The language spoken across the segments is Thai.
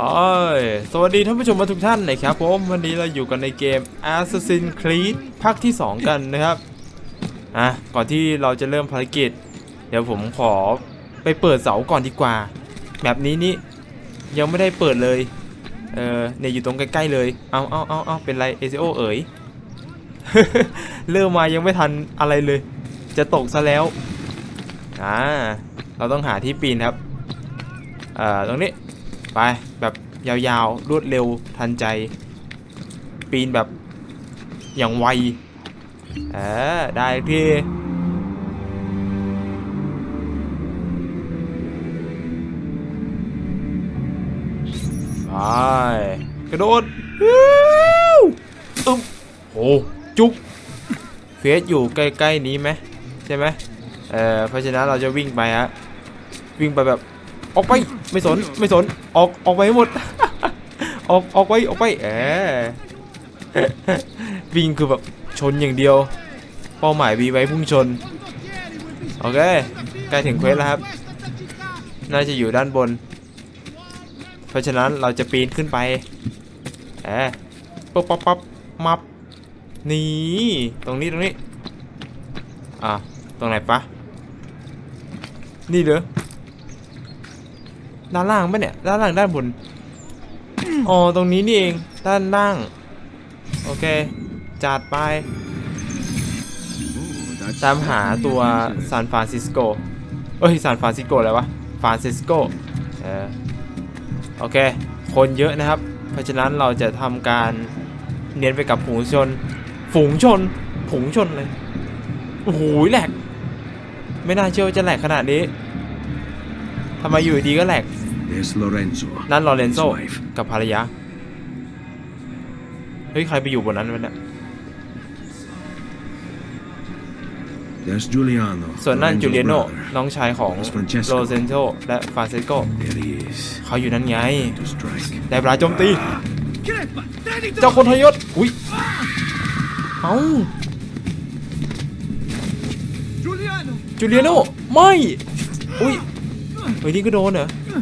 อ้ยสวัสดีท่านผู้ชมทุกท่านนะครับผมวันนี้เราอยู่กันในเกม Assassin's Creed ภาคที่ 2 กันนะครับอะก่อนที่เราจะเริ่มภารกิจ เดี๋ยวผมขอไปเปิดเสาก่อนดีกว่า แบบนี้นี่ยังไม่ได้เปิดเลย เออเนี่ยอยู่ตรงใกล้ๆเลย เอาเอาเอาเอาเป็นไรเอซโอเอ๋ย เริ่มมายังไม่ทันอะไรเลย จะตกซะแล้ว อ่า เราต้องหาที่ปีนครับ อ่อตรงนี้ ไปแบบยาวๆ รวดเร็วทันใจ ปีนแบบอย่างไว เออ ได้พี่ไปกระโดดวิวอึ๊บโอ้จุกเฟสอยู่ใกล้ ๆ นี้ไหมใช่ไหมเออเพราะฉะนั้นเราจะวิ่งไปฮะ วิ่งไปแบบ ออกไปไม่สนไม่สนออกออกไปหมด ออกออกไปออกไปเออวิ่งคือแบบชนอย่างเดียว เป้าหมายวีไว้พุ่งชนโอเคใกล้ถึงเควสแล้วครับ น่าจะอยู่ด้านบน เพราะฉะนั้นเราจะปีนขึ้นไปเออปั๊บปั๊บปั๊บมับนี่ตรงนี้ตรงนี้อะตรงไหนปะนี่เหรอ ด้านล่างปะเนี่ย ด้านล่างด้านบน อ๋อ ตรงนี้นี่เอง ด้านล่าง โอเค จัดไป ตามหาตัวซานฟรานซิสโก เอ้ย ซานฟรานซิสโกอะไรวะ ฟรานซิสโก เออ โอเค คนเยอะนะครับ เพราะฉะนั้นเราจะทำการเนียนไปกับฝูงชน ฝูงชนฝูงชนเลย โอ้โหแหลก ไม่น่าเชื่อว่าจะแหลกขนาดนี้ทำไมอยู่ดีก็แหลก There's Lorenzo. นั่นลอเรนโซ his wife. กับภรรยา เฮ้ย ใครไปอยู่บนนั้นวะเนี่ย There's Giuliano. ส่วนนั่น Lorenzo's จูเลียโน brother. น้องชายของ There's Francesco. โรเซนโซและฟรานเซสโก There he is. เขาอยู่นั่นไง To strike. ได้เวลาโจมตี เจ้าคนทยศอุ้ย เอ้าจูเลียโนไม่ อุ้ยเฮ้ยนี่ก็โดนเหรออ่า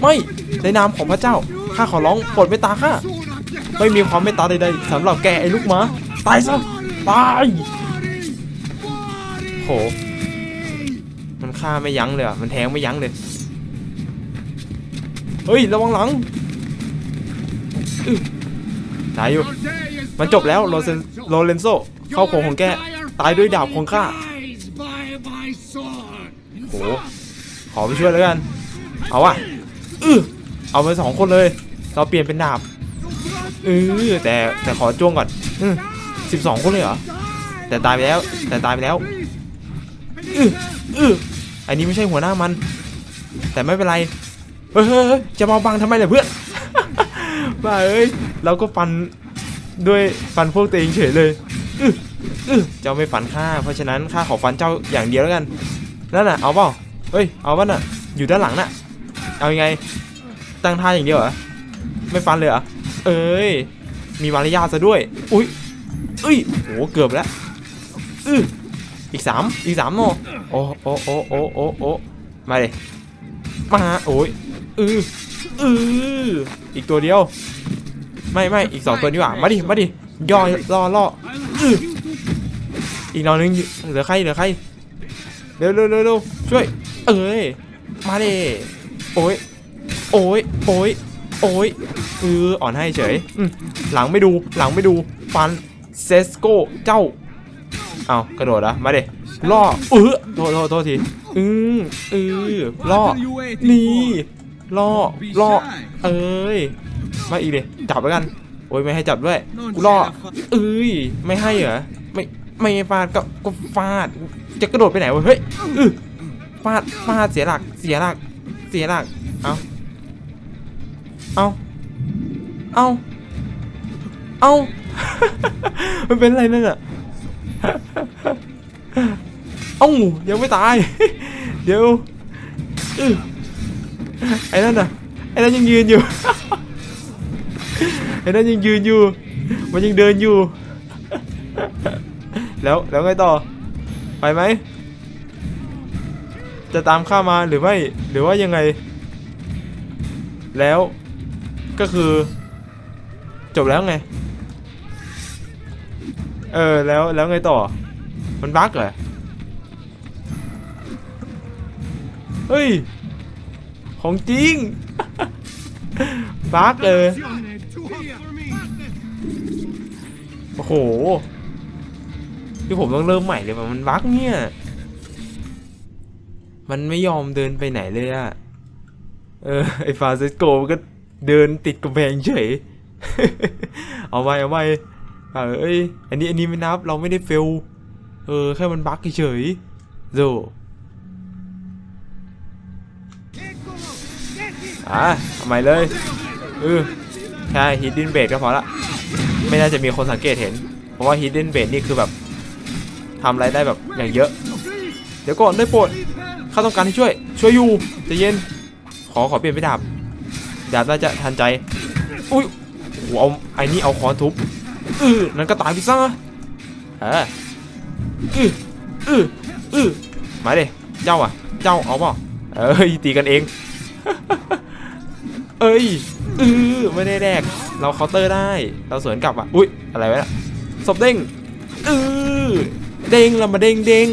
ไม่ในนามของพระเจ้าข้าขอร้องโปรดเมตตาข้าไม่มีความเมตตาใดๆสำหรับแกไอ้ลูกหมาตายซะตายโหมันฆ่าไม่ยั้งเลยอะมันแทงไม่ยั้งเลยเฮ้ยระวังหลังตายอยู่มันจบแล้วโรเซนโรเลนโซเข้าโคงของแกตายด้วยดาบของข้าโหขอไปช่วยแล้วกัน เอาวะอือเอาไปสองคนเลย เราเปลี่ยนเป็นดาบเออแต่แต่ขอจ้วงก่อนสิบสองคนเลยเหรอ แต่ตายไปแล้ว แต่ตายไปแล้วอืออืออันนี้ไม่ใช่หัวหน้ามัน แต่ไม่เป็นไร เฮ้ยจะมาบังทำไมล่ะเพื่อนบ้าเอ้ย เราก็ฟันด้วยฟันพวกตัวเองเฉยเลยอื้อเจ้าไม่ฝันข้า เพราะฉะนั้นข้าขอฟันเจ้าอย่างเดียวแล้วกัน นั่นน่ะ เอาเปล่า เฮ้ย เอาป่ะน่ะ อยู่ด้านหลังน่ะ เอายังไง ตั้งท่าอย่างเดียวเหรอ ไม่ฟันเลยเหรอ เอ้ย มีมารยาทซะด้วย อุ้ยเอ้ยโหเกือบแล้วอื้ออีกสามอีกสามโนโอ้โอ้โอ้โอ้โอ้โอ้มาเลยมาโอ้ยอืออืออีกตัวเดียว ไม่ไม่อีกสองตัวนี่หว่า มาดิ มาดิ ย่อล่อล่ออื้ออีกหนอยนึงเหลือใครเหลือใคร เร็วเร็วเร็วเร็วช่วย เอ้ย มาดิ โอ้ยโอ้ยโอ้ยโอ้ยเอออ่อนให้เฉยอืมหลังไม่ดูหลังไม่ดูฟันเซสโก้เจ้าเอากระโดดอะมาดิล่อเออโทษโทษโทษทีอืมเออล่อนี่ล่อล่อเอ้ยมาอีกเลยจับแล้วกันโอ้ยไม่ให้จับด้วยกูล่อเอ้ยไม่ให้เหรอไม่ไม่ฟาดก็ก็ฟาด จะกระโดดไปไหนวะเฮ้ยอื้อฟาดฟาดเสียหลักเสียหลักเสียหลัก เอาเอาเอาเอามันเป็นอะไรนั่นอะเอ้ายังไม่ตาย เดี๋ยวอือไอ้นั่นน่ะไอ้นั่นยังยืนอยู่ ไอ้นั่นยังยืนอยู่ มันยังเดินอยู่ แล้วแล้วไงต่อ ไปไหม จะตามข้ามาหรือไม่หรือว่ายังไง แล้วก็คือ จบแล้วไง เออแล้วแล้วไงต่อ มันบั๊กเหรอเฮ้ย ของจริงบั๊กเลยโอ้โหที่ผมต้องเริ่มใหม่เลยว่ะมันบั๊กเนี่ย มันไม่ยอมเดินไปไหนเลยอะเออไอฟาซิสโกมันก็เดินติดกำแพงเฉย เอาไว้เอาไว้เอ้ยอันนี้อันนี้ไม่นับเราไม่ได้เฟล เออแค่มันบั๊กเฉยๆโซอะทำไมเลยเออแค่ฮิดดินเบดก็พอละ ไม่น่าจะมีคนสังเกตเห็น เพราะว่าฮิดด้นเบดนี่คือแบบทำอะไรได้แบบอย่างเยอะ เดี๋ยวก่อนได้โปรด ข้าต้องการให้ช่วย ช่วยอยู่ใจะเย็น ขอขอเปลี่ยนไปดาบ ดาบน่าจะทันใจ อุ้ยโหเอาไอ้นี่เอาค้อนทุบเออนั่นก็ตายไปซะเอออืออืออือมาเดิเจ้าอะ เจ้าเอาเปล่าเอ้ยตีกันเอง เอ้ยเออไม่ได้แดก เราเคาน์เตอร์ได้ เราสวนกลับอะ อุ้ยอะไรวะเนี่ยศพเด้งเออเด้งเรามาเด้งเด้ง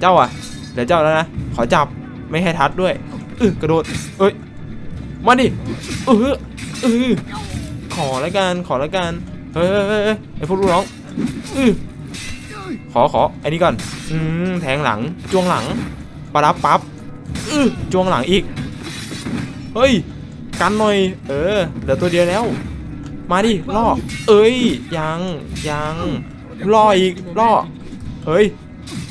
เจ้าอะ เดี๋ยวเจ้าแล้วนะ ขอจับไม่ให้ทัดด้วยเออกระโดดเอ้ยมาดิเออเออขอแล้วกันขอแล้วกันเฮ้ยเฮ้ยเฮ้ยเฮ้ยไอพวกลูกน้องเออขอขอไอ้นี่ก่อนอืมแทงหลังจ้วงหลังปรับปั๊บเออจ้วงหลังอีกเฮ้ยกันหน่อย เออเหลือตัวเดียวแล้ว มาดิล่อเอ้ยยังยังล่ออีกล่อเฮ้ย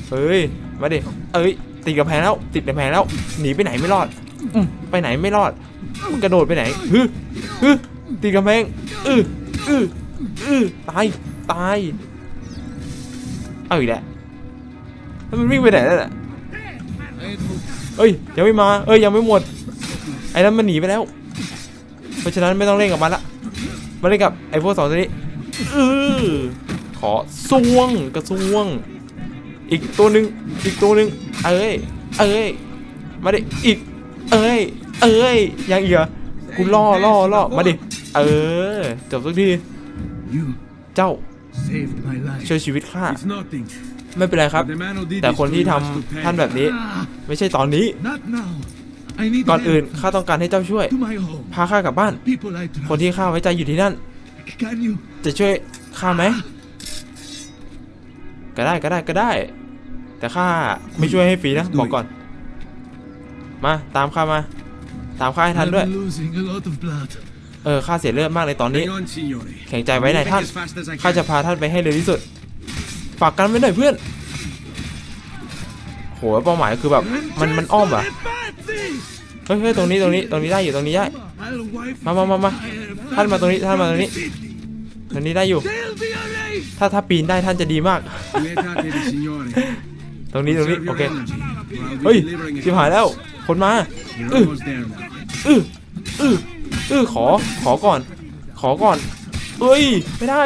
เฮ้ย มาดิเอ้ยติดกำแพงแล้ว ติดกำแพงแล้ว หนีไปไหนไม่รอดอืมไปไหนไม่รอดมันกระโดดไปไหนฮึฮึติดกำแพงอืออืออือตาย ตาย เอาอีกแล้วแล้วมันวิ่งไปไหนแล้วน่ะเอ้ยยังไม่มาเอ้ยยังไม่หมด ไอ้นั้นมันหนีไปแล้ว เพราะฉะนั้นไม่ต้องเล่นกับมันละมาเล่นกับไอ้พวกสองตัวนี้เออขอซวงกระซวง อีกตัวหนึ่งอีกตัวหนึ่งเอ้ย เอ้ย มาดิ อีก เอ้ย เอ้ย ยังอีกเหรอกูล่อล่อล่อมาดิ เออ จบสักที You เจ้า saved my life. ช่วยชีวิตข้า It's nothing. ไม่เป็นไรครับ The man who did แต่ this คน to ที่ you ทำ has to pay. ท่านแบบนี้ ไม่ใช่ตอนนี้ Not now. I need ก่อนอื่น help. ข้าต้องการให้เจ้าช่วย to my home. พาข้ากลับบ้าน People I trust. คนที่ข้าไว้ใจอยู่ที่นั่น Can you? จะช่วยข้าไหม ก็ได้ก็ได้ก็ได้ แต่ข้าไม่ช่วยให้ฟรีนะบอกก่อน มาตามข้ามา ตามข้าให้ทันด้วย I'm losing a lot of blood. เออข้าเสียเลือดมากเลยตอนนี้ Hang on, signore. แข็งใจไว้นาย Moving ท่าน as fast as I ข้า can. จะพาท่านไปให้เร็วที่สุด ฝากกันไว้หน่อยเพื่อนโหเป้าหมายคือแบบมันมันอ้อมอะเฮ้ยเฮ้ยตรงนี้ตรงนี้ตรงนี้ได้อยู่ตรงนี้ได้ I'll wipe มามามามา my ท่านมาตรงนี้ท่านมาตรงนี้ ตรงนี้ได้อยู่ They'll be erased. ถ้าถ้าปีนได้ท่านจะดีมาก Quietate, signore. ตรงนี้ตรงนี้ Conserve โอ your เค energy, or I'll be เฮ้ย delivering it ชิบหายแล้ว คนมา You're อื้อ almost there now. อื้ออื้ออื้อขอ ขอก่อน ขอก่อน เอ้ย ไม่ได้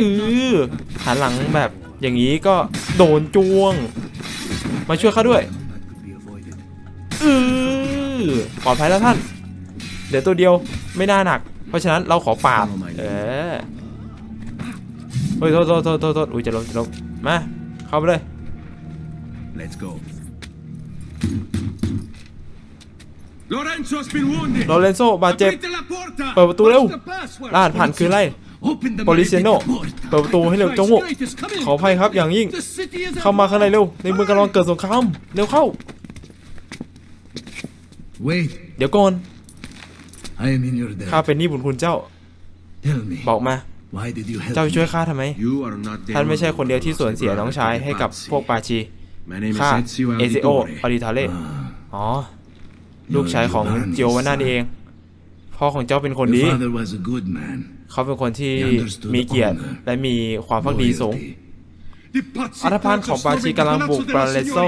อือหันหลังแบบอย่างนี้ก็โดนจ้วง มาช่วยข้าด้วย That could be avoided. อือปลอดภัยแล้วท่าน เดี๋ยวตัวเดียวไม่น่าหนัก เพราะฉะนั้นเราขอปราบเออ เฮ้ยโทษโทษโทษโทษโทษอุ้ยจะลงจะลงมาเข้าไปเลย Let's go. Lorenzo has been wounded. โลเรนโซบาดเจ็บ Aprite la porta. เปิดประตูเร็ว What's the password? รหัสผ่านคืออะไร Open the โปลิเซโน maledetta porta. เปิดประตูให้เร็วจงโง่ขออภัยครับอย่างยิ่ง The city is เข้ามาข้างในเร็ว ในเมืองกำลังเกิดสงคราม เร็วเข้า Wait, เดี๋ยวก่อน I am in your ข้า debt. เป็นหนี้บุญคุณเจ้า Tell me, บอกมา why did you help เจ้าช่วย me? ข้าทำไม You are not ท่านไม่ใช่คนเดียวที่สูญเสียน้องชายให้กับพวกปาชี My name is ข้า Ezio เอซิโอ Auditore. อริทาเล่อ๋อ ลูกชายของเจียววาน่านี่เอง พ่อของเจ้าเป็นคน Your ดี father was a good man. เขาเป็นคนที่ He understood มีเกียรติ honor และมีความพักดีสูง Loyalty. อัธพาลของปาชีกำลังบุกปาเลโซ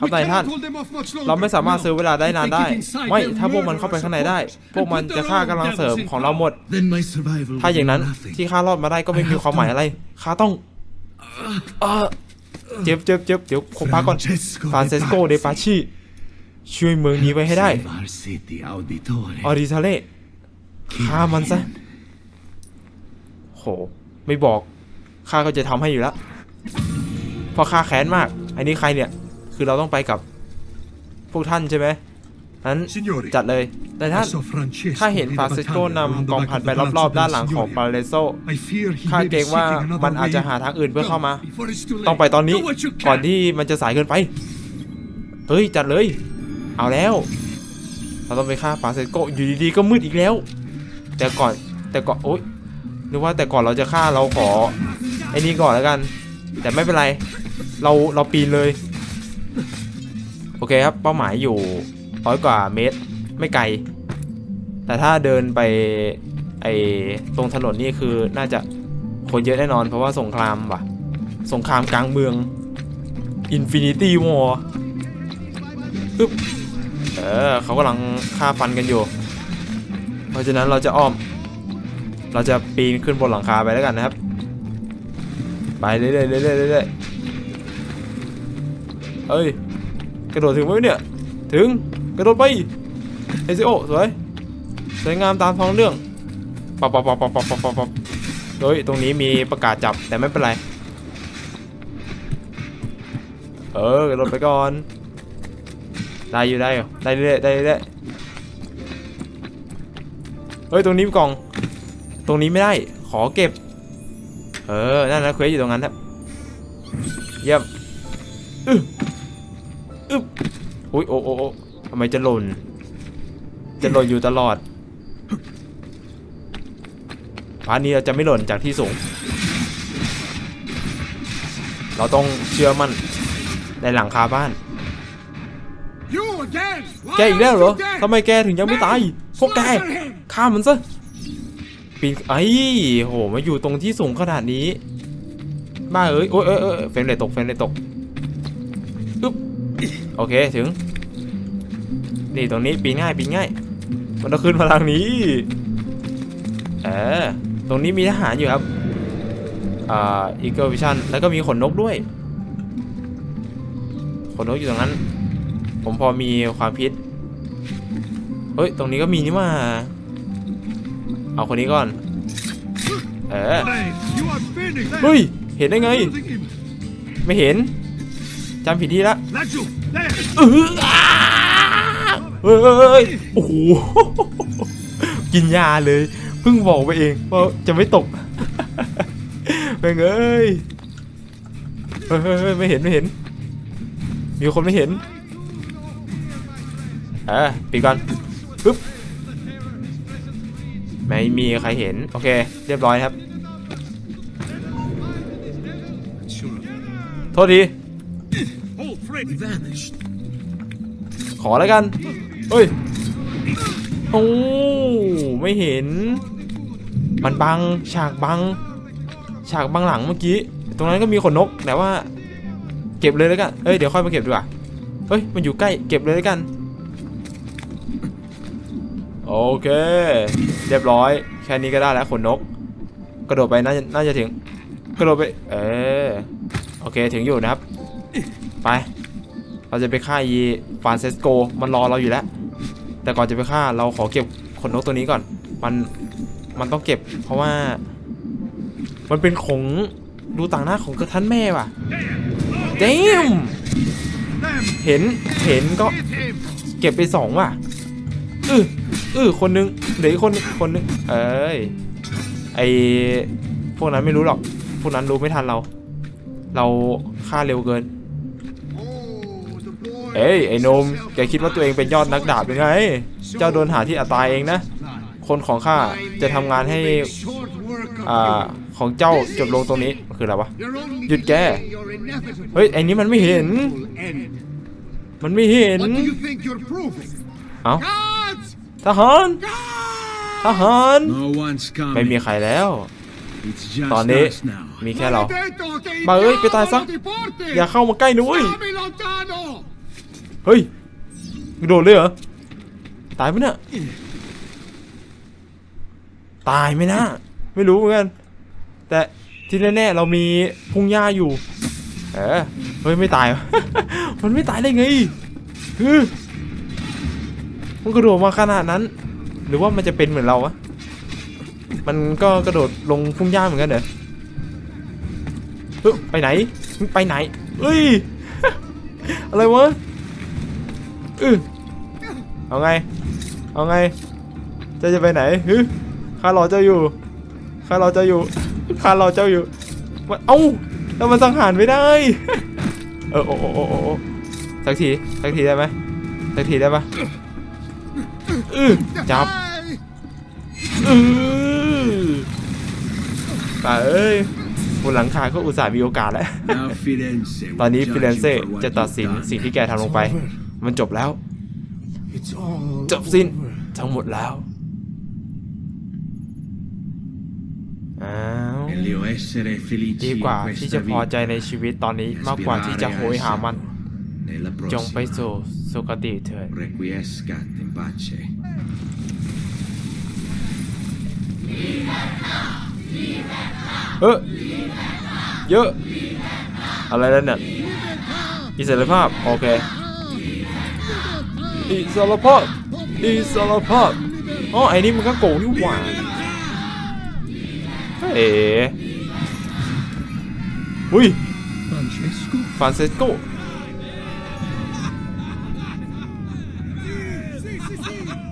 ครับนายท่าน เราไม่สามารถซื้อเวลาได้นานได้ ไม่ถ้าพวกมันเข้าไปข้างในได้ พวกมันจะฆ่ากำลังเสริมของเราหมด Then my survival ถ้าอย่างนั้น will be nothing. ที่ข้ารอดมาได้ก็ไม่มีความหมายอะไรข้าต้องเออเจ็บเจ็บเจ็บเดี๋ยวผมพักก่อน Francesco ฟรานเซสโก de เดปา Pazzi ชิช่วยเมืองนี้ไว้ให้ได้ Save our city, Auditore. ออริทาเล่ Kill ฆ่ามันซะ him. โห ไม่บอกข้าก็จะทำให้อยู่แล้วเพราะข้าแค้นมาก อันนี้ใครเนี่ย คือเราต้องไปกับพวกท่านใช่ไหมนั้น Signori, จัดเลย แต่ท่าน I saw Francesco ข้าเห็น lead a ฟรานซิสโก battalion around นำ the กอง back พัน of ไป the รอบ Palazzo ๆด้านหลัง della ของ Signoria. ปาเลโซ I fear he ข้า may เกร be งว่า seeking another มันอาจจะ way หาทางอื่นเพื่อเข้ามา Before it's too late. ต้องไปตอนนี้ Do what you can. ก่อนที่มันจะสายเกินไป เฮ้ย จัดเลย เอาแล้ว เราต้องไปฆ่าฟรานซิสโกอยู่ดีๆ ก็มืดอีกแล้ว แต่ก่อนแต่ก่อนโอ๊ยนึกว่าแต่ก่อนเราจะฆ่าเราขอไอ้นี่ก่อนแล้วกัน แต่ไม่เป็นไร เราเราปีนเลย โอเคครับ เป้าหมายอยู่ร้อยกว่าเมตรไม่ไกล แต่ถ้าเดินไปไอตรงถนนนี่คือน่าจะคนเยอะแน่นอน เพราะว่าสงครามว่ะ สงครามกลางเมือง Infinity War ปึ๊บเออเขากำลังฆ่าฟันกันอยู่ เพราะฉะนั้นเราจะอ้อม เราจะปีนขึ้นบนหลังคาไปแล้วกันนะครับ ไปเรื่อยๆเรื่อยๆเรื่อยๆ เอ้ย กระโดดถึงไหมเนี่ย ถึง กระโดดไปเอซิโอสวย สวยงามตามท้องเรื่องปับปับปับปับปับปับปับฮ้ยตรงนี้มีประกาศจับแต่ไม่เป็นไร เออกระโดดไปก่อน ได้อยู่ได้อยู่ได้เรื่อยได้เรื่อยเฮ้ยตรงนี้กล่อง ตรงนี้ไม่ได้ ขอเก็บ เออ นั่นนะเควสอยู่ตรงนั้นครับ เยี่ยม อึ๊บอึ๊บอุ้ยโอ้โอ้โอ้ทำไมจะหล่น จะหล่นอยู่ตลอดพาร์ทนี้เราจะไม่หล่นจากที่สูง เราต้องเชื่อมั่นในหลังคาบ้าน You again? Why แกอีกแล้วเหรอ aren't you dead? ทำไมแกถึงยังไม่ตาย พวกแกฆ่ามันซะปีนไอ้โห มาอยู่ตรงที่สูงขนาดนี้ บ้าเอ้ยโอ้ยเอ้ยเอ้ยเฟรมเลยตก เฟรมเลยตกอึ๊บ โอเคถึง นี่ตรงนี้ปีนง่ายปีนง่าย มันต้องขึ้นมาทางนี้เออตรงนี้มีทหารอยู่ครับ อ่าอีเกิลวิชั่นแล้วก็มีขนนกด้วย ขนนกอยู่ตรงนั้น ผมพอมีความพิษเฮ้ย ตรงนี้ก็มีนี่มา เอาคนนี้ก่อน เออ Brave, you are finished. เฮ้ย เห็นได้ไง Losing him. ไม่เห็น จำผิดที่ละ Laggio, there. เอออ้าเฮ้ยเฮ้ยเฮ้ยโอ้โหกินยาเลยเพิ่งบอกไปเองว่าจะไม่ตกเป็นเอ้ยเฮ้ยเฮ้ยเฮ้ยไม่เห็นไม่เห็น มีคนไม่เห็นเออปีก่อนปึ๊บไม่มีใครเห็น โอเค เรียบร้อยครับ โทษที All three vanished. ขอแล้วกัน เฮ้ย โอ้ ไม่เห็น มันบัง ฉากบัง ฉากบังหลังเมื่อกี้ ตรงนั้นก็มีขนนก แต่ว่า เก็บเลยแล้วกัน เฮ้ย เดี๋ยวค่อยมาเก็บดีกว่า เฮ้ย มันอยู่ใกล้ เก็บเลยแล้วกัน โอเค เรียบร้อย แค่นี้ก็ได้แล้วขนนก กระโดดไปน่าจะน่าจะถึง กระโดดไป เออ โอเค ถึงอยู่นะครับ ไป เราจะไปฆ่าอีฟานเซสโก มันรอเราอยู่แล้ว แต่ก่อนจะไปฆ่าเราขอเก็บขนนกตัวนี้ก่อน มันมันต้องเก็บ เพราะว่า มันเป็นของดูต่างหน้าของกระทันแม่ว่ะเดมเห็นเห็นก็เก็บไปสองว่ะอืออือคนนึงเหลืออีกคนนึงคนนึงเอ้ยไอพวกนั้นไม่รู้หรอก พวกนั้นรู้ไม่ทันเรา เราฆ่าเร็วเกิน เอ้ยไอ้นมแกคิดว่าตัวเองเป็นยอดนักดาบยังไง เจ้าโดนหาที่อัตายเองนะ คนของข้าจะทำงานให้อ่าของเจ้าจบลงตรงนี้มันคืออะไรวะ You're only Did delaying care. your inevitable เฮ้ยไอ้นี้มันไม่เห็น มันไม่เห็น เอ้าทหารทหารไม่มีใครแล้ว ตอนนี้มีแค่เรา Maledetto che il มาเอ้ยไปตายซะ อย่าเข้ามาใกล้นะเว้ย เฮ้ยกระโดดเลยเหรอ ตายไหมเนี่ยตายไหมนะไม่รู้เหมือนกัน แต่ที่แน่ๆเรามีพุ่งหญ้าอยู่ เออเฮ้ยไม่ตาย มันไม่ตายได้ไงคือมันกระโดดมาขนาดนั้น หรือว่ามันจะเป็นเหมือนเราวะมันก็กระโดดลงพุ่งหญ้าเหมือนกันเหรอเฮ้ยไปไหน ไปไหนเอ้ย อะไรวะ อือเอาไง เอาไง เจะจะไปไหนฮึข้ารอเจ้าอยู่ ข้ารอเจ้าอยู่ ข้ารอเจ้าอยู่มันเอ้าแล้วมันสังหารไม่ได้ เออโอ้โอ้โอ้โอ้โอ้สักที สักทีได้ไหมสักทีได้ปะอือจับ Die! อือแต่เอ้ยบนหลังคาก็อุตส่าห์มีโอกาสแล้ว Now Firenze ตอนนี้ will ฟิ judge เรน you เซ่ for what จะตัดสิน you've done. สิ่งที่แกทำลงไป มันจบแล้ว It's all จบสิ้น over. ทั้งหมดแล้วอ้าว Meglio essere ดี felici กว่า in ที่ questa จะพอใจ vita ในชีวิตตอนนี้ e มากกว่าที่จะโหยหามัน nella จงไป prossima. สู่สุคติเถิด Requiescat in pace. เออเยอะ อะไรนั่นน่ะอิสรภาพ โอเค อิสรภาพอิสรภาพอ๋อไอ้นี่มันก็โกงนี่หว่าเอ๋อุ้ย Francesco? ฟรานเซสโก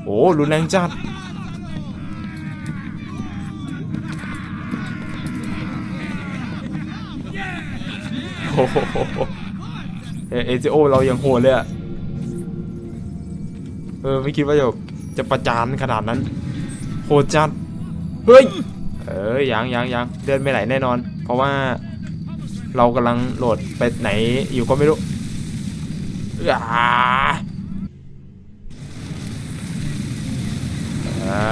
โอ้รุนแรงจัดโอ้โหเอเอจิโอเรายังโหดเลยอะ เออไม่คิดว่าจะจะประจานขนาดนั้นโหดจัดเฮ้ยเออยังยังยังเดินไปไหนแน่นอน เพราะว่าเรากำลังโหลดไปไหนอยู่ก็ไม่รู้อ่าอ่า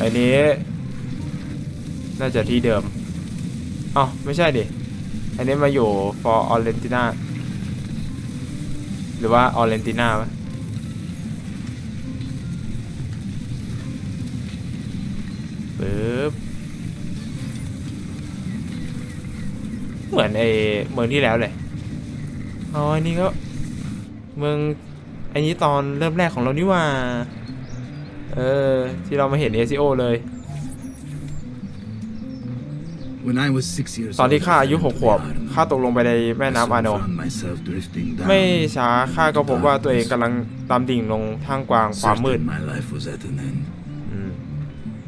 อันนี้ น่าจะที่เดิมอ๋อไม่ใช่ดิ อันนี้มาอยู่ for Argentina หรือว่า Argentina วะ ปึ๊บเหมือนไอเมืองที่แล้วเลยอ๋ออันนี้ก็เมืองอันนี้ตอนเริ่มแรกของเรานี่หว่า เออ ที่เรามาเห็น ACO เลย When I was six years ตอนที่ข้าอายุ old, I ห fell กขวบ into the Arno. ข้าตกลงไปในแม่น้ำอาโน I soon found myself drifting down ไม่ช้าข้าก็พบว่าตัวเอง into กำลังตามดิ่งลงท่ามกลางความมืด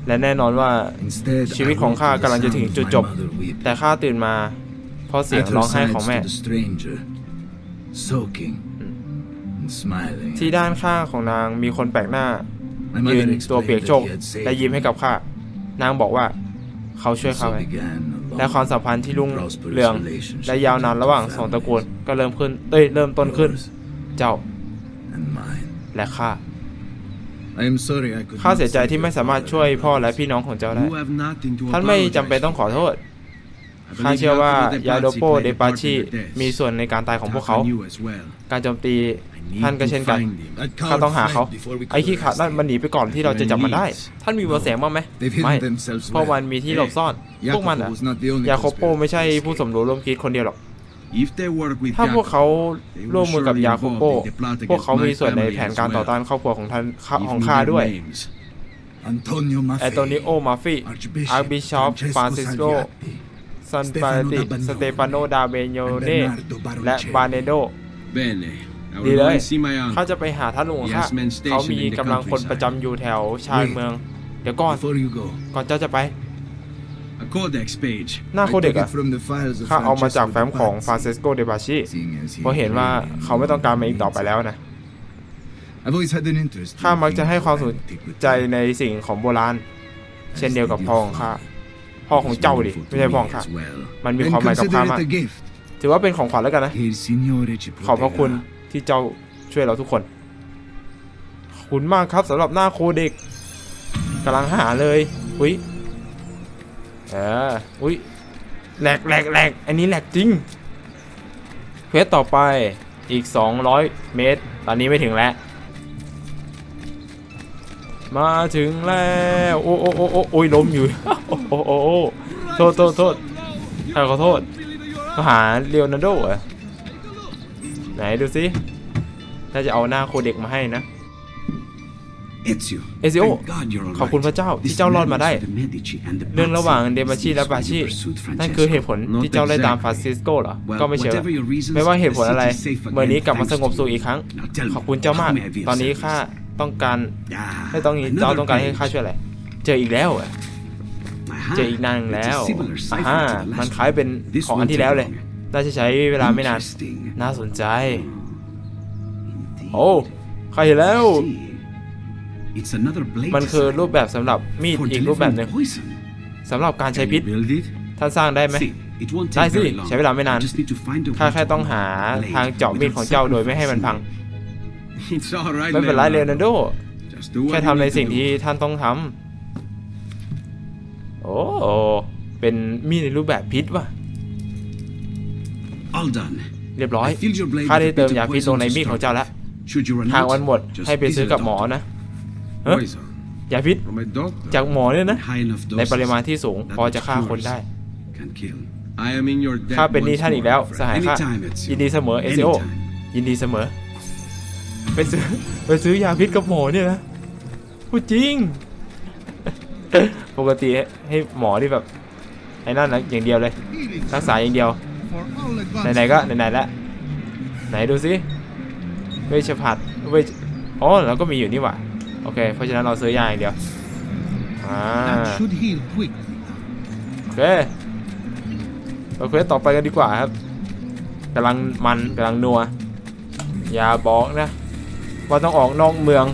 และแน่นอนว่า Instead, ชีวิต I ของ woke ข้า to the กำลังจะถึง sound จุด of จ my บ mother weeping. แต่ข้าตื่นมา เพราะเสียง At her ร้องไห้ sides ของแม่ stood a stranger, soaking and smiling. ที่ด้านข้างของนางมีคนแปลกหน้า My ยื mother นตัว explained เปียก that โชก he had saved และยิ้มให้กับข้านางบอกว่า เขาช่วย And ข้า so ไว้ began a และ long ความสัมพันธ์ที่รุ่ง prosperous เรือง relationship และยาวนานระหว่างสองตระกูลก็เริ่มขึ้นเอ้ยเริ่มต้นขึ้น yours เจ้า and mine. และข้า ข้า not เสียใจ save ที่ your ไม่สามารถ father ช่วย and พ่อ mother. และพี่น้องของเจ้าได้ You have nothing to ท่านไม่ apologize จำเป็นต้องขอโทษ I ข้า believe เชื่อว่า Jacopo de ยาโด Pazzi โป played เด a ปา part in ชิ their deaths. มีส่วนในการตายของพวก How เขา can you as well? การโจมตี I need ท่านก็ to เช่นกัน find him. That ข้า coward ต้องหาเขา fled before we could ไอ้ขี้ขาด arrest นั่น him. มันหนีไปก่อนที่เราจะจับมันได้ Leeds. ท่านมีเบอร์แสงบ้างไหม They've hidden ไม่ themselves เพราะ well. มันมีที่หลบซ่อน พวกมัน Jacopo อะ was not the only ยาโคโป conspirator ไม่ใช่ to ผู้ escape. สมรู้ร่วมคิดคนเดียวหรอก ถ้าพวก Jacopo, เขาร่วมมือกับยาโคโป They will surely involve in the plot พวกเขา against มี my ส่วนใน family แผน as การต่อ well. ต้านครอบครัวของท่านข้า Give ของ me ข้า their ด้วย names. Antonio แอนโตนิ Maffei, โอ มาฟี่อาร์บิชอปฟรานซิสโก Salviati, ซันปาติสเตฟานโน ดาเบโยเน่ Bernardo Baroncelli และบาเนโด Bene. I ดี will เล go ย and see my เขา uncle. จะไปหาท่านลุงของข้า Yes, men stationed เขามี in the กำลังคน countryside. ประจำอยู่แถวชานเมือง เดี๋ยวก่อน Before you go, ก่อนเจ้าจะไป A codex page. หน้า I โคเด็ก took อะ it from the files of ข้าเอามาจาก Francesco แฟ้มของ de ฟราน Pazzi, เซสโกเดบาชิ seeing as he เพราะเห็นว่า really เขาไม่ต้องการมาอีกต่อไปแล้วนะ I've always had an interest in ข้ามักจะ things ให้ความสน of antiquity. ใจในสิ่งของโบราณ เช่นเดียวกับพ่อของข้าพ่อของเจ้าดิไม่ใช่พ่อของข้า As well. มันมี Then ความหมายกับ consider ข้า it มาก a gift. ถือว่าเป็นของขวัญแล้วกันนะ Che il Signore ci ขอบพระคุณ proteggerà. ที่เจ้าช่วยเราทุกคน ขอบคุณมากครับสำหรับหน้าโคเด็กกำลังหาเลยอุ้ยเอออุ้ยแหลกแหลกแหลกอันนี้แหลกจริงเควสต่อไปอีก 200 เมตร ตอนนี้ไม่ถึงแล้ว มาถึงแล้ว โอ้โอ้โอ้โอ้โอ้ยล้มอยู่ โอ้โอ้โอ้โอ้โทษโทษโทษข้าขอโทษมาหาเลโอนาร์โดเหรอไหนดูสิน่าจะเอาหน้าโคเด็กมาให้นะ Ezio. Ezio, thank God you're all ขอบคุณพระเจ้า right. ที่ This เจ้ารอดมาได้ marriage to the Medici and the เรื่องระหว่าง Pazzi เดมาชีและ is บา what ชิ pursued นั่นคือ Francesco. เหตุผลที่เจ้าไล่ตามฟรานซิสโกเหรอ ก็ไม่เชื่อ whatever your reasons, ไม่ว่าเหตุผลอะไร the city is safe เมื่อนี้ again กลับมาสงบ thanks to สุขอีกครั้ง Now tell me, ขอบคุณเจ้ามาก how may I be of ตอนนี้ service? ข้าต้องการ Ah, ให้ต้อง another เจ้าต้องการให้ page. ข้าช่วยอะไร เจออีกแล้วเหรอ Aha, เจออีกนานแล้ว it's a similar cipher อ่า to the last มันคล้ายเป็น one. This ของอัน won't ที่แล้วเลย take long. น่าจะใช้เวลาไม่นาน Interesting. น่าสนใจ Indeed. โอ้ ใครเห็นแล้ว มันคือ design รูปแบบสำหรับมีด for อีกรูปแบบหนึ่ง delivering poison. สำหรับการใช้ Can พิษ you build it? ท่านสร้างได้ไหม See, it won't ได้ take สิ very long. ใช้เวลาไม่นาน I just need to find a ข้า way แค่ to ต้องหา open the blade ทางเจาะมีดของเจ้าโดยไม่ให้มันพัง It's all right, ไม่เป็นไรเลโอนาร์โด Just do แค่ what you ทำใน need to สิ่ง do. ที่ท่านต้องทำโอ้เป็นมีดในรูปแบบพิษว่ะ All done. เรียบร้อย I filled your blade ข้า with ได้ a เติม bit of ยาพิษลง poison ใน to มีดของ start เจ้าแล้ว with. Should you run หาก out, วันหมด just ให้ไปซื้อ visit กับ a หมอ doctor. นะเฮ้ ย Poison ยาพิษ from a doctor. จากหมอเนี่ยนะ High enough ใน doses ปริมาณที่สูง that พอจะฆ่า which คนได้ cures can kill. I am in your debt ข้าเป็นหนี้ once ท่านอีก more, แล้ว my ส friend. หายข้า Anytime, Ezio. ยินดีเสมอเอซิโอ Anytime. ยินดีเสมอไปซื้อไปซื้อยาพิษกับหมอเนี่ยนะพูดจริง ปกติให้หมอที่แบบไอ้นั่นนะอย่างเดียวเลย รักษาอย่างเดียว ไหนๆก็ไหนๆแล้วไหนดูสิเวชภัณฑ์เวชอ๋อเราก็มีอยู่นี่หว่า โอเค เพราะฉะนั้นเราซื้อยาอย่างเดียวอ่า That should heal quickly. โอเคเราเควสต่อไปกันดีกว่าครับกำลังมันกำลังนัว อย่าบอกนะว่าต้องออกนอกเมือง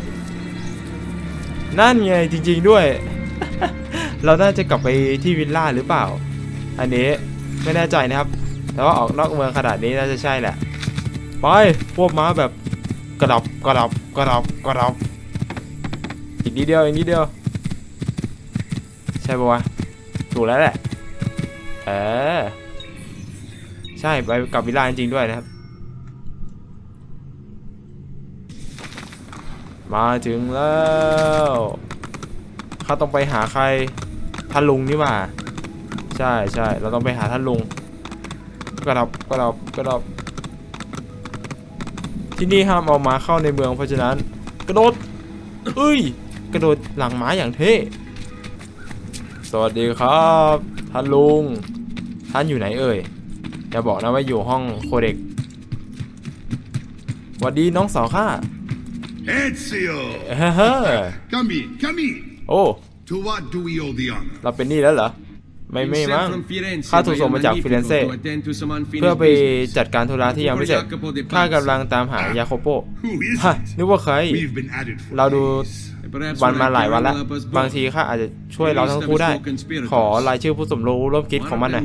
นั่นไงจริง ๆด้วย เราน่าจะกลับไปที่วิลล่าหรือเปล่า อันนี้ไม่แน่ใจนะครับ แต่ว่าออกนอกเมืองขนาดนี้น่าจะใช่แหละ ไป พวกม้าแบบกระดับกระดับกระดับกระดับ อีกนิดเดียวอีกนิดเดียว ใช่ปะวะถูกแล้วแหละ เออ ใช่ไปกับวิลล่าจริงด้วยนะครับ มาถึงแล้วเขาต้องไปหาใครท่านลุงนี่ว่า ใช่ใช่เราต้องไปหาท่านลุงกระดับกระดับกระดับที่นี่ห้ามเอามาเข้าในเมืองเพราะฉะนั้น กระโดดเอ้ย กระโดดหลังม้าอย่างเท่ สวัสดีครับท่านลุง ท่านอยู่ไหนเอ่ย อย่าบอกนะว่าอยู่ห้องโคเด็กสวัสดีน้องสาวข้า Ezio! เฮ้อเฮ้อ Come in, come in. โอ้ To what do we owe the honor? เราเป็นหนี่แล้วเหรอ ไม่ I'm ไม่ sent มั้ง from Firenze ข้าถูก by ส่ง Il มาจากฟิเรน Magnifico เซ่ to attend to some unfinished เพื่อไป business. จัดการธุระที่ยังไม่เสร็จข้ากำลังตามหายาโคโป Who is ฮะ it? นึกว่าใคร We've been at it for เราดู days. Perhaps วัน when มา I หลาย carry วันแล้ว will help us both. บางทีข้าอาจจะช่วยเราทั้งคู่ได้ ขอรายชื่อผู้สมรู้ร่วมคิดของมันหน่อย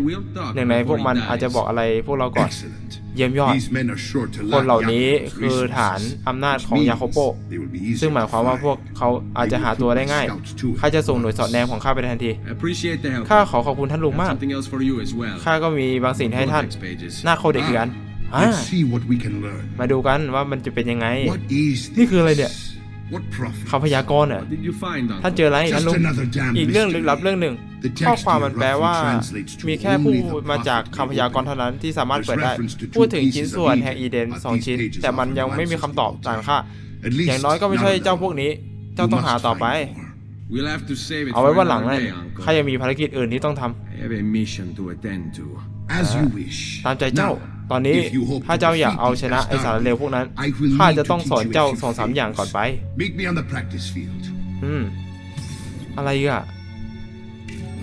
หนึ่งในพวกมันอาจจะบอกอะไรพวกเราก่อน Excellent. เยี่ยมยอด These men are sure to คน lack เหล่านี้ Jacob's คือ resources, ฐานอำนาจ which ของยา means โคโป they will be easier ซึ่งหมายความว่า to พวก find. เขาอาจจะหาตัวได้ง่าย Scouts too. ข้าจะส่งหน่วยสอดแนมของข้าไปทันที I appreciate the help. ข้าขอขอบคุณท่านลุง Got มาก Something else for you as well. ข้าก็มีบางสิ่งให้ท่าน Codex pages. หน้าโคเด็กคือกันอ่า Let's see what we can learn. มาดูกันว่ามันจะเป็นยังไง What is นี่คืออะไรเนี่ย this? What prophet? คำพยากรณ์เหรอ What did you find, ท่าน Uncle? เจออะไรท่าน Just ลุง another damn อีกเรื่อง mystery. ลึกลับเรื่องหนึ่ง The ข้อ text ความมัน here แปลว่า roughly translates to มีแค่ผู้ only the มาจาก prophet คำพยากรณ์เท่านั้นที่สามารถ There's เปิดได้ reference to two พูดถึง pieces ชิ้น of ส่วน Eden, แห่งอีเดน but สอง these ชิ้น pages แต่มัน offer ยัง no ไม่มี answers คำตอบ to ต่าง all ค่า At least อย่างน้อยก็ไม่ใช่ none of เจ้า them. พวกนี้ We เจ้าต้อง must หาต่อไป find more. We'll have to save it เอา for ไว้วันหลัง another นะ day, Uncle. ข้ายังมีภารกิจอื่นที่ต้องทำ I have a mission to attend to. As you wish. ตามใจเจ้า Now, ตอนนี้ if you hope ถ้า to เจ้าอยาก defeat เอา these ชนะไอสารเลวพวกนั้น I will ข้า need จะ to ต้อง teach สอน you a เจ้า few สองสาม things. อย่างก่อนไป Meet me on the practice field. อืม อะไรอีกอะ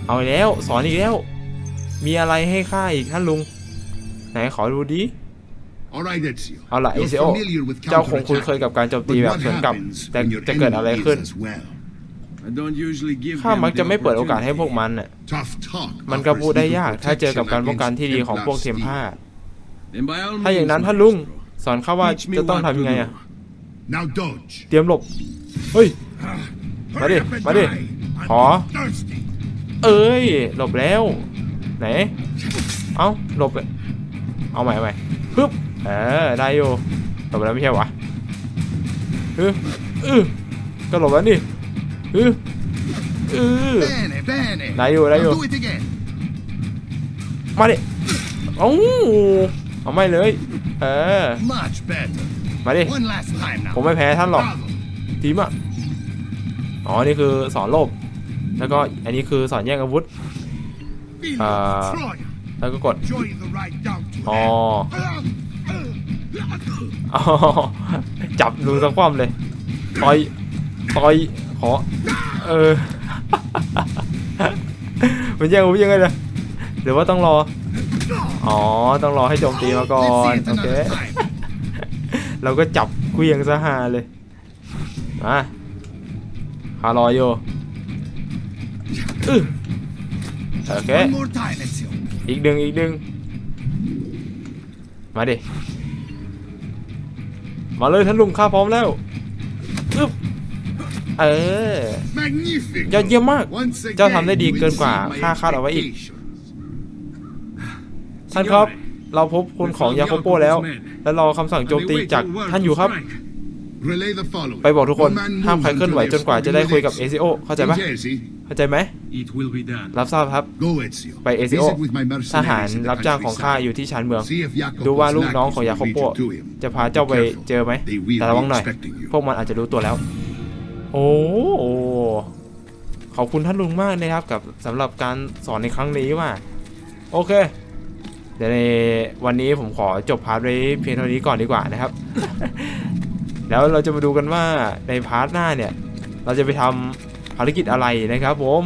เอาอีกแล้ว สอนอีกแล้ว มีอะไรให้ข้าอีกท่านลุง ไหนขอดูดิ All right, Ezio. เอาละเอ You're ซิโอ familiar with เจ้าคงคุ้นเคย counterattack. กับการโจม But ตีแบบ what สวนกลับ happens แต่ when your จะเกิดอะไร enemy ขึ้น is as well? I don't usually give ข้า them มักจะ the ไม่เปิดโอกาสให้พวก opportunity. มันน่ะ Tough talk มันก็ offers พูดได้ little ยากถ้าเจอกับการป้องกัน protection ที่ดีของพวก against เทียมผ้า Then by all ถ้าอย่างนั้น means, ท่านลุง maestro. สอนข้าว่า Teach me จะต้อง what ทำ to ยังไง do. อะ Now dodge. เตรียมหลบ เฮ้ย มาดิ Hurry up and มาดิ die. I'm ขอ thirsty. เอ้ย หลบแล้ว ไหน เอ้า หลบเลยเอาใหม่เอาใหม่ฮึบเออ ได้อยู่ หลบไปแล้วไม่ใช่วะฮึอือก็หลบแล้วนี่ฮึอือ Bene, bene. Dai, io, dai, Now io. do it again. มาดิเอ้า เอาไม่เลย เออ Much better. มาดิ One last time now. ผมไม่แพ้ท่านหรอก Bravo. ทีมอะ อ๋อ นี่คือสอนโลบ แล้วก็อันนี้คือสอนแย่งอาวุธ Feel Uh, Troy. แล้วก็กด Join the ride down to อ๋อ hell. อ๋อจับดูสักความเลยต่อยต่อยขอ เออ มันแย่งอาวุธยังไงเนี่ยหรือว่าต้องรอ อ๋อ ต้องรอให้โจมตีมาก่อน Let's see it โอเค another time. เราก็จับเควียงซะฮาเลย มาหารออยู่อื้อโอเค One more time, Ezio. อีกดึงอีกดึง มาดิ มาเลยท่านลุงข้าพร้อมแล้วอึ๊บเออ Magnific. ยอดเยี่ยมมาก Once again, เจ้าทำได้ดี you เกินกว่า exceed my ค่าคาดเอาไว้อีก expectations. ท่านครับ เราพบคนของยาโคโปแล้ว และรอคำสั่งโจมตีจากท่านอยู่ครับ Relay the following. ไปบอกทุกคน No man ห้ามใคร moves เคลื่อนไหว until จนกว่า they จะได้คุยกับ have เอซิโอเข้าใจปะ Jesse, เข้าใจไหม It will be done. รับทราบครับ go Ezio. ไปเอซิโอ Visit with my ทหาร mercenaries in the รับจ้างของข้า countryside. อยู่ที่ชานเมือง See if Jacopo's ดูว่าลูกน้อง lackeys ของ will ยาโคโป lead you to him. จะพาเจ้าไป Be careful. เจอไหม They will แต่ระวัง be หน่อย expecting you. พวกมันอาจจะรู้ตัวแล้ว โอ้โหขอบคุณท่านลุงมากนะครับกับสำหรับการสอนในครั้งนี้ว่า โอเค เดี๋ยวในวันนี้ผมขอจบพาร์ทไว้เพียงเท่านี้ก่อนดีกว่านะครับ แล้วเราจะมาดูกันว่าในพาร์ทหน้าเนี่ย เราจะไปทำภารกิจอะไรนะครับผม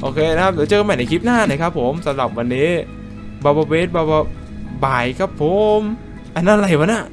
โอเคนะครับ เดี๋ยวเจอกันใหม่ในคลิปหน้านะครับผมสำหรับวันนี้บาบาเบสบาบาบายครับผม อันนั้นอะไรวะน่ะ